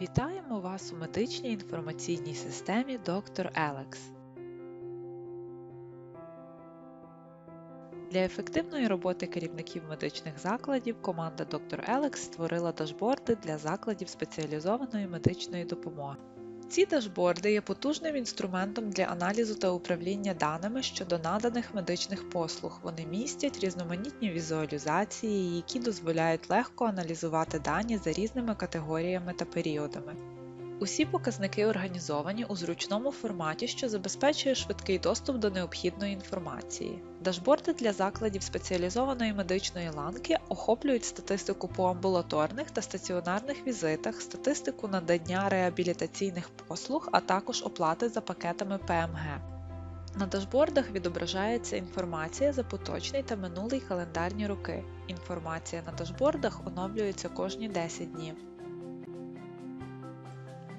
Вітаємо вас у медичній інформаційній системі Доктор Елекс. Для ефективної роботи керівників медичних закладів команда Доктор Елекс створила дашборди для закладів спеціалізованої медичної допомоги. Ці дашборди є потужним інструментом для аналізу та управління даними щодо наданих медичних послуг. Вони містять різноманітні візуалізації, які дозволяють легко аналізувати дані за різними категоріями та періодами. Усі показники організовані у зручному форматі, що забезпечує швидкий доступ до необхідної інформації. Дашборди для закладів спеціалізованої медичної ланки охоплюють статистику по амбулаторних та стаціонарних візитах, статистику надання реабілітаційних послуг, а також оплати за пакетами ПМГ. На дашбордах відображається інформація за поточний та минулий календарні роки. Інформація на дашбордах оновлюється кожні 10 днів.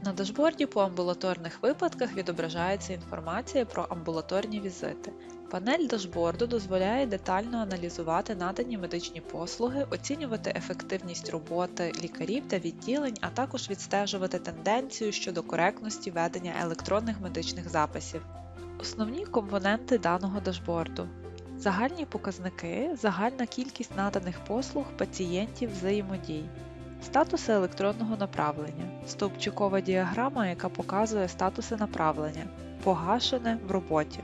На дашборді по амбулаторних випадках відображається інформація про амбулаторні візити. Панель дашборду дозволяє детально аналізувати надані медичні послуги, оцінювати ефективність роботи лікарів та відділень, а також відстежувати тенденцію щодо коректності ведення електронних медичних записів. Основні компоненти даного дашборду. Загальні показники, загальна кількість наданих послуг пацієнтів взаємодій. Статуси електронного направлення. Стовпчикова діаграма, яка показує статуси направлення. Погашене в роботі.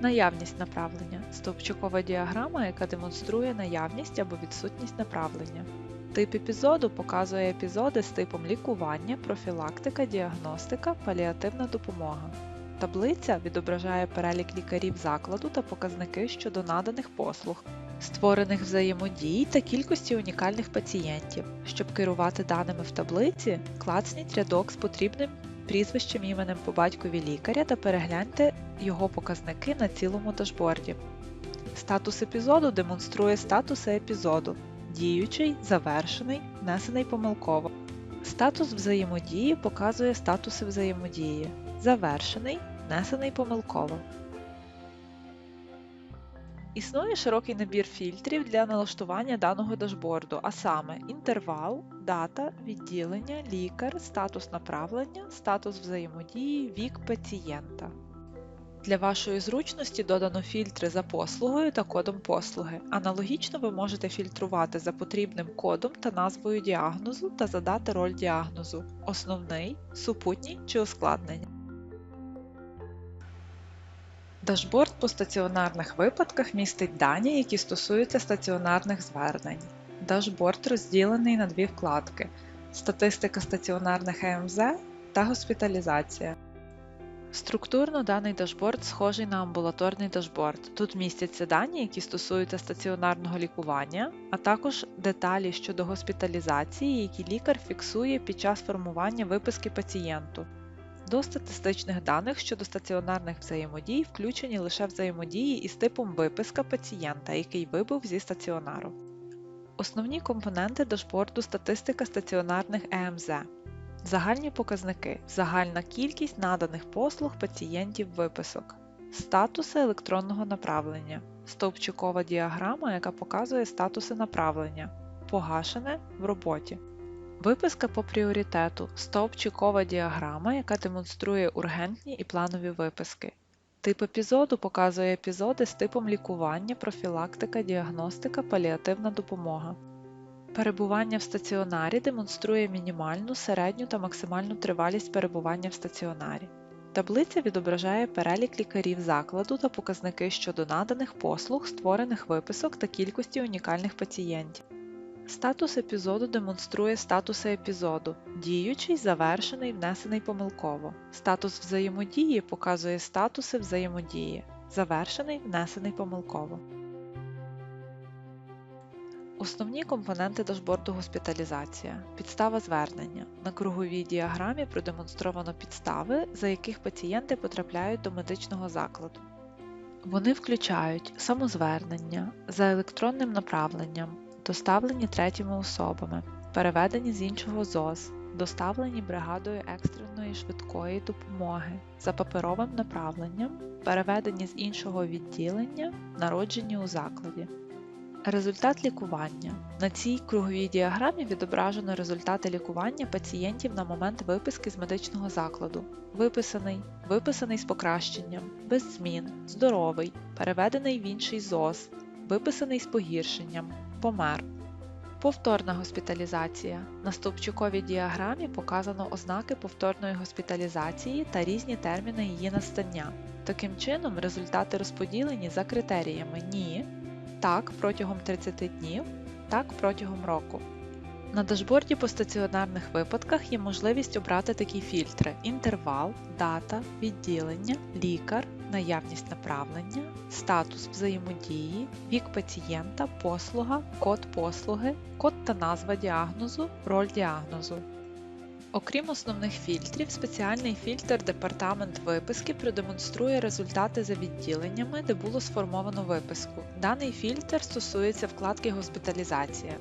Наявність направлення. Стовпчикова діаграма, яка демонструє наявність або відсутність направлення. Тип епізоду показує епізоди з типом лікування, профілактика, діагностика, паліативна допомога. Таблиця відображає перелік лікарів закладу та показники щодо наданих послуг, створених взаємодій та кількості унікальних пацієнтів. Щоб керувати даними в таблиці, клацніть рядок з потрібним прізвищем іменем по батькові лікаря та перегляньте його показники на цілому дашборді. Статус епізоду демонструє статуси епізоду діючий, завершений, внесений помилково. Статус взаємодії показує статуси взаємодії. Завершений, внесений помилково. Існує широкий набір фільтрів для налаштування даного дашборду, а саме інтервал, дата, відділення, лікар, статус направлення, статус взаємодії, вік пацієнта. Для вашої зручності додано фільтри за послугою та кодом послуги. Аналогічно ви можете фільтрувати за потрібним кодом та назвою діагнозу та задати роль діагнозу основний, супутній чи ускладнення. Дашборд по стаціонарних випадках містить дані, які стосуються стаціонарних звернень. Дашборд розділений на дві вкладки: статистика стаціонарних ЕМЗ та госпіталізація. Структурно даний дашборд схожий на амбулаторний дашборд. Тут містяться дані, які стосуються стаціонарного лікування, а також деталі щодо госпіталізації, які лікар фіксує під час формування виписки пацієнту. До статистичних даних щодо стаціонарних взаємодій включені лише взаємодії із типом виписка пацієнта, який вибув зі стаціонару. Основні компоненти дашборду статистика стаціонарних ЕМЗ. Загальні показники, загальна кількість наданих послуг пацієнтів виписок, статуси електронного направлення, стовпчикова діаграма, яка показує статуси направлення, погашене в роботі. Виписка по пріоритету стовпчикова діаграма, яка демонструє ургентні і планові виписки. Тип епізоду показує епізоди з типом лікування, профілактика, діагностика, паліативна допомога. Перебування в стаціонарі демонструє мінімальну, середню та максимальну тривалість перебування в стаціонарі. Таблиця відображає перелік лікарів закладу та показники щодо наданих послуг, створених виписок та кількості унікальних пацієнтів. Статус епізоду демонструє статуси епізоду діючий, завершений, внесений помилково. Статус взаємодії показує статуси взаємодії, завершений, внесений помилково. Основні компоненти дашборду госпіталізація. Підстава звернення. На круговій діаграмі продемонстровано підстави, за яких пацієнти потрапляють до медичного закладу. Вони включають самозвернення за електронним направленням, доставлені третіми особами, переведені з іншого ЗОЗ, доставлені бригадою екстреної швидкої допомоги за паперовим направленням, переведені з іншого відділення, народжені у закладі. Результат лікування. На цій круговій діаграмі відображено результати лікування пацієнтів на момент виписки з медичного закладу. Виписаний, виписаний з покращенням, без змін, здоровий, переведений в інший ЗОЗ, виписаний з погіршенням, помер. Повторна госпіталізація. На стовпчиковій діаграмі показано ознаки повторної госпіталізації та різні терміни її настання. Таким чином, результати розподілені за критеріями ні, так протягом 30 днів, так протягом року. На дашборді по стаціонарних випадках є можливість обрати такі фільтри: інтервал, дата, відділення, лікар, наявність направлення, статус взаємодії, вік пацієнта, послуга, код послуги, код та назва діагнозу, роль діагнозу. Окрім основних фільтрів, спеціальний фільтр Департамент виписки продемонструє результати за відділеннями, де було сформовано виписку. Даний фільтр стосується вкладки Госпіталізація.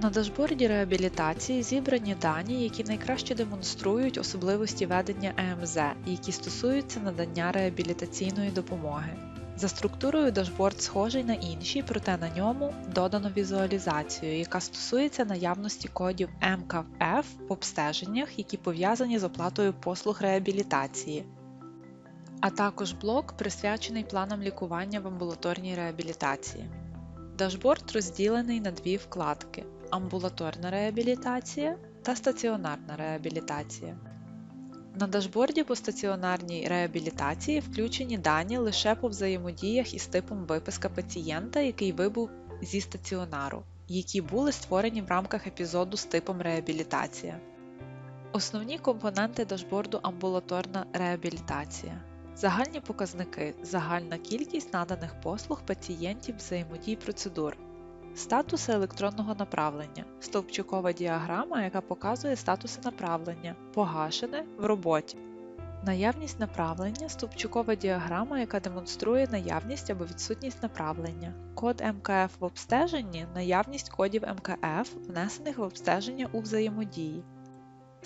На дашборді реабілітації зібрані дані, які найкраще демонструють особливості ведення ЕМЗ, які стосуються надання реабілітаційної допомоги. За структурою дашборд схожий на інші, проте на ньому додано візуалізацію, яка стосується наявності кодів МКФ в обстеженнях, які пов'язані з оплатою послуг реабілітації, а також блок, присвячений планам лікування в амбулаторній реабілітації. Дашборд розділений на дві вкладки амбулаторна реабілітація та стаціонарна реабілітація. На дашборді по стаціонарній реабілітації включені дані лише по взаємодіях із типом виписка пацієнта, який вибув зі стаціонару, які були створені в рамках епізоду з типом реабілітація. Основні компоненти дашборду амбулаторна реабілітація. Загальні показники, загальна кількість наданих послуг пацієнтів взаємодій процедур, статуси електронного направлення, стовпчукова діаграма, яка показує статуси направлення, погашене в роботі, наявність направлення, стовпчукова діаграма, яка демонструє наявність або відсутність направлення, код МКФ в обстеженні, наявність кодів МКФ, внесених в обстеження у взаємодії.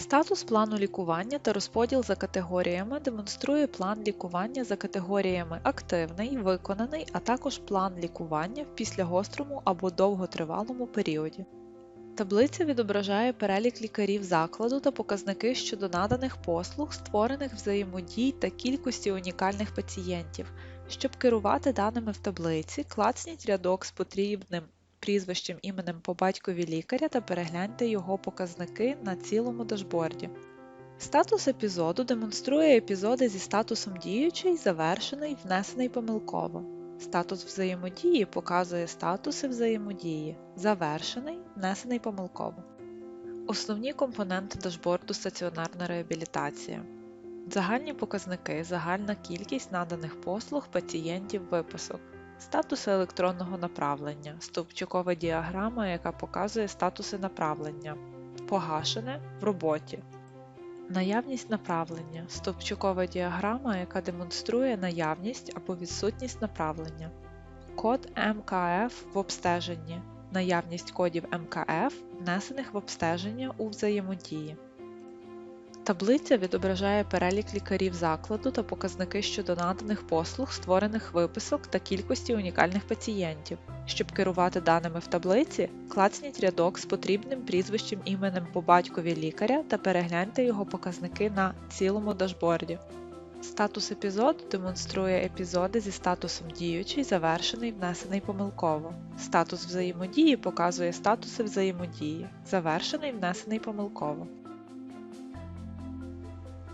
Статус плану лікування та розподіл за категоріями демонструє план лікування за категоріями активний, виконаний, а також план лікування в післягострому або довготривалому періоді. Таблиця відображає перелік лікарів закладу та показники щодо наданих послуг, створених взаємодій та кількості унікальних пацієнтів. Щоб керувати даними в таблиці, клацніть рядок з потрібним прізвищем іменем по батькові лікаря та перегляньте його показники на цілому дашборді. Статус епізоду демонструє епізоди зі статусом діючий, завершений, внесений помилково. Статус взаємодії показує статуси взаємодії, завершений, внесений помилково. Основні компоненти дашборду стаціонарна реабілітація. Загальні показники, загальна кількість наданих послуг пацієнтів виписок. Статуси електронного направлення, стовпчикова діаграма, яка показує статуси направлення, погашене в роботі, наявність направлення, стовпчикова діаграма, яка демонструє наявність або відсутність направлення, код МКФ в обстеженні, наявність кодів МКФ, внесених в обстеження у взаємодії. Таблиця відображає перелік лікарів закладу та показники щодо наданих послуг, створених виписок та кількості унікальних пацієнтів. Щоб керувати даними в таблиці, клацніть рядок з потрібним прізвищем іменем по батькові лікаря та перегляньте його показники на цілому дашборді. Статус епізоду демонструє епізоди зі статусом діючий, завершений, внесений помилково. Статус взаємодії показує статуси взаємодії, завершений, внесений помилково.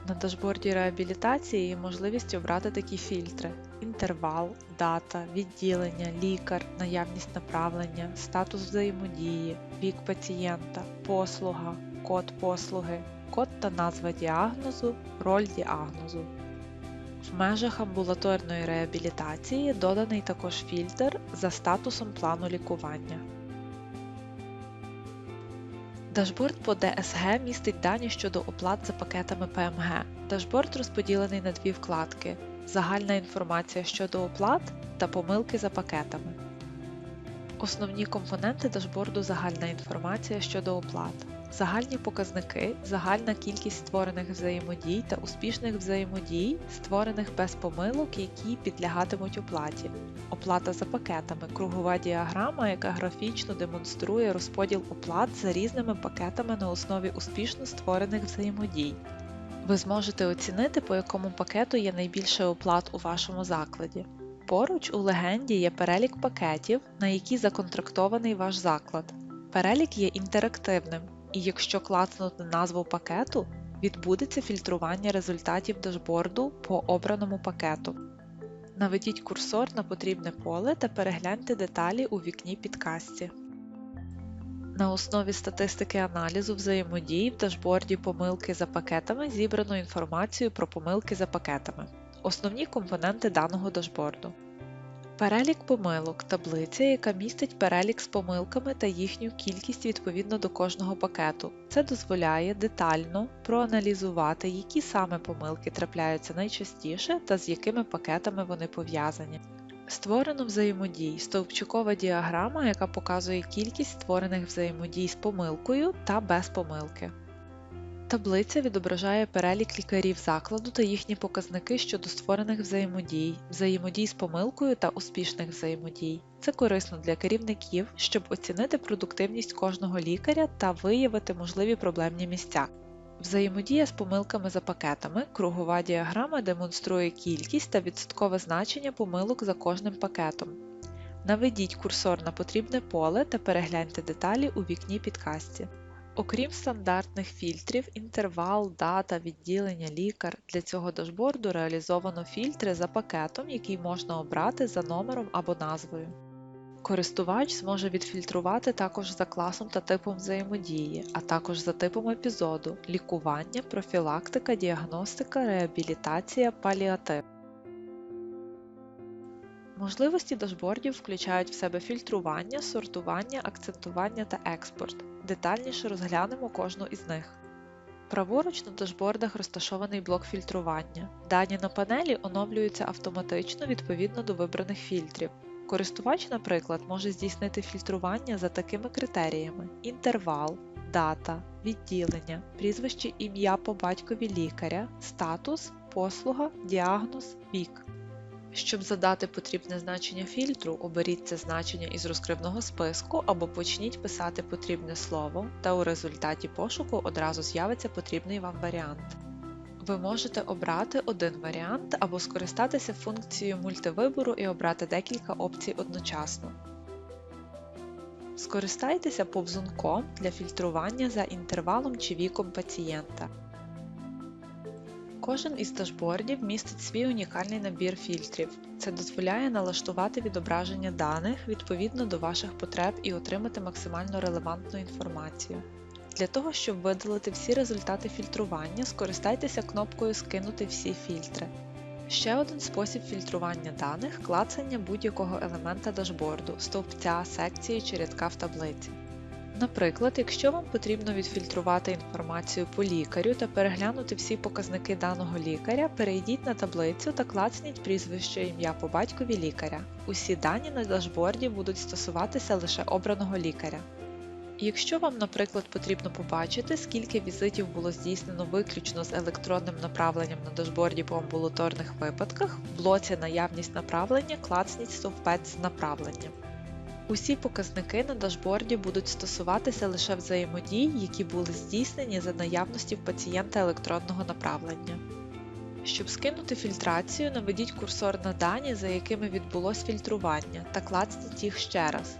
На дашборді реабілітації є можливість обрати такі фільтри: інтервал, дата, відділення, лікар, наявність направлення, статус взаємодії, вік пацієнта, послуга, код послуги, код та назва діагнозу, роль діагнозу. В межах амбулаторної реабілітації доданий також фільтр за статусом плану лікування. Дашборд по ДСГ містить дані щодо оплат за пакетами ПМГ. Дашборд розподілений на дві вкладки: Загальна інформація щодо оплат та помилки за пакетами. Основні компоненти дашборду Загальна інформація щодо оплат. загальні показники, загальна кількість створених взаємодій та успішних взаємодій, створених без помилок, які підлягатимуть оплаті. Оплата за пакетами кругова діаграма, яка графічно демонструє розподіл оплат за різними пакетами на основі успішно створених взаємодій. Ви зможете оцінити, по якому пакету є найбільше оплат у вашому закладі. Поруч у легенді є перелік пакетів, на які законтрактований ваш заклад. Перелік є інтерактивним, і якщо клацнути назву пакету, відбудеться фільтрування результатів дашборду по обраному пакету. Наведіть курсор на потрібне поле та перегляньте деталі у вікні підкасті. На основі статистики аналізу взаємодії в дашборді помилки за пакетами зібрано інформацію про помилки за пакетами. Основні компоненти даного дашборду. Перелік помилок таблиця, яка містить перелік з помилками та їхню кількість відповідно до кожного пакету. Це дозволяє детально проаналізувати, які саме помилки трапляються найчастіше та з якими пакетами вони пов'язані. Створено взаємодій стовпчикова діаграма, яка показує кількість створених взаємодій з помилкою та без помилки. Таблиця відображає перелік лікарів закладу та їхні показники щодо створених взаємодій, взаємодій з помилкою та успішних взаємодій. Це корисно для керівників, щоб оцінити продуктивність кожного лікаря та виявити можливі проблемні місця. Взаємодія з помилками за пакетами. Кругова діаграма демонструє кількість та відсоткове значення помилок за кожним пакетом. Наведіть курсор на потрібне поле та перегляньте деталі у вікні підкасті. Окрім стандартних фільтрів, інтервал, дата, відділення, лікар, для цього дашборду реалізовано фільтри за пакетом, який можна обрати за номером або назвою. Користувач зможе відфільтрувати також за класом та типом взаємодії, а також за типом епізоду лікування, профілактика, діагностика, реабілітація, паліатив. Можливості дашбордів включають в себе фільтрування, сортування, акцентування та експорт. Детальніше розглянемо кожну із них. Праворуч на дашбордах розташований блок фільтрування. Дані на панелі оновлюються автоматично відповідно до вибраних фільтрів. Користувач, наприклад, може здійснити фільтрування за такими критеріями: інтервал, дата, відділення, прізвище ім'я по батькові лікаря, статус, послуга, діагноз, вік. Щоб задати потрібне значення фільтру, оберіть це значення із розкривного списку або почніть писати потрібне слово, та у результаті пошуку одразу з'явиться потрібний вам варіант. Ви можете обрати один варіант або скористатися функцією мультивибору і обрати декілька опцій одночасно. Скористайтеся повзунком для фільтрування за інтервалом чи віком пацієнта. Кожен із дашбордів містить свій унікальний набір фільтрів. Це дозволяє налаштувати відображення даних відповідно до ваших потреб і отримати максимально релевантну інформацію. Для того, щоб видалити всі результати фільтрування, скористайтеся кнопкою Скинути всі фільтри. Ще один спосіб фільтрування даних клацання будь-якого елемента дашборду, стовпця, секції чи рядка в таблиці. Наприклад, якщо вам потрібно відфільтрувати інформацію по лікарю та переглянути всі показники даного лікаря, перейдіть на таблицю та клацніть прізвище ім'я по батькові лікаря. Усі дані на дашборді будуть стосуватися лише обраного лікаря. Якщо вам, наприклад, потрібно побачити, скільки візитів було здійснено виключно з електронним направленням на дашборді по амбулаторних випадках, в блоці Наявність направлення клацніть стовпець з направленням. Усі показники на дашборді будуть стосуватися лише взаємодій, які були здійснені за наявності в пацієнта електронного направлення. Щоб скинути фільтрацію, наведіть курсор на дані, за якими відбулось фільтрування, та клацніть їх ще раз,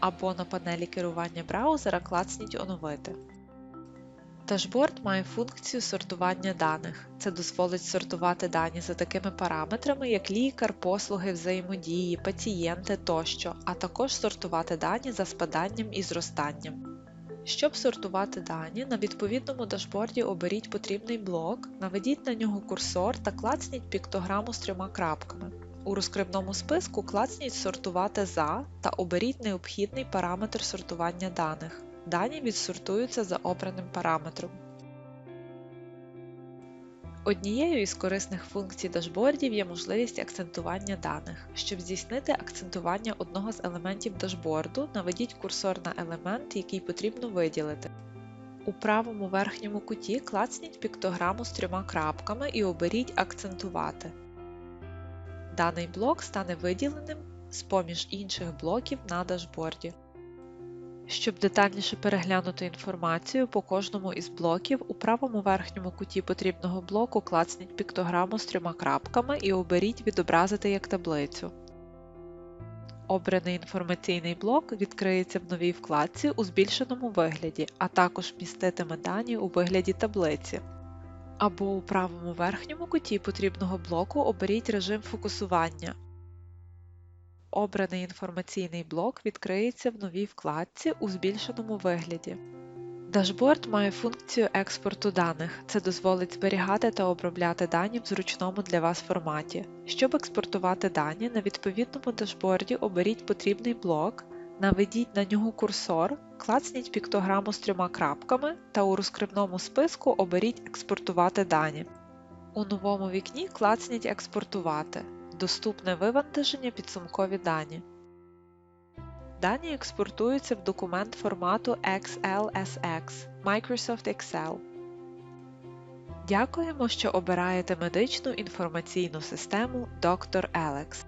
або на панелі керування браузера клацніть Оновити. Дашборд має функцію сортування даних. Це дозволить сортувати дані за такими параметрами, як лікар, послуги, взаємодії, пацієнти тощо, а також сортувати дані за спаданням і зростанням. Щоб сортувати дані, на відповідному дашборді оберіть потрібний блок, наведіть на нього курсор та клацніть піктограму з трьома крапками. У розкривному списку клацніть Сортувати за та оберіть необхідний параметр сортування даних. Дані відсортуються за обраним параметром. Однією із корисних функцій дашбордів є можливість акцентування даних. Щоб здійснити акцентування одного з елементів дашборду, наведіть курсор на елемент, який потрібно виділити. У правому верхньому куті клацніть піктограму з трьома крапками і оберіть Акцентувати. Даний блок стане виділеним з-поміж інших блоків на дашборді. Щоб детальніше переглянути інформацію по кожному із блоків, у правому верхньому куті потрібного блоку клацніть піктограму з трьома крапками і оберіть Відобразити як таблицю. Обраний інформаційний блок відкриється в новій вкладці у збільшеному вигляді, а також міститиме дані у вигляді таблиці. Або у правому верхньому куті потрібного блоку оберіть режим фокусування. Обраний інформаційний блок відкриється в новій вкладці у збільшеному вигляді. Дашборд має функцію експорту даних. Це дозволить зберігати та обробляти дані в зручному для вас форматі. Щоб експортувати дані, на відповідному дашборді оберіть потрібний блок, наведіть на нього курсор, клацніть піктограму з трьома крапками та у розкривному списку оберіть Експортувати дані. У новому вікні клацніть Експортувати. Доступне вивантаження підсумкові дані. Дані експортуються в документ формату XLSX Microsoft Excel. Дякуємо, що обираєте медичну інформаційну систему Dr. Alex.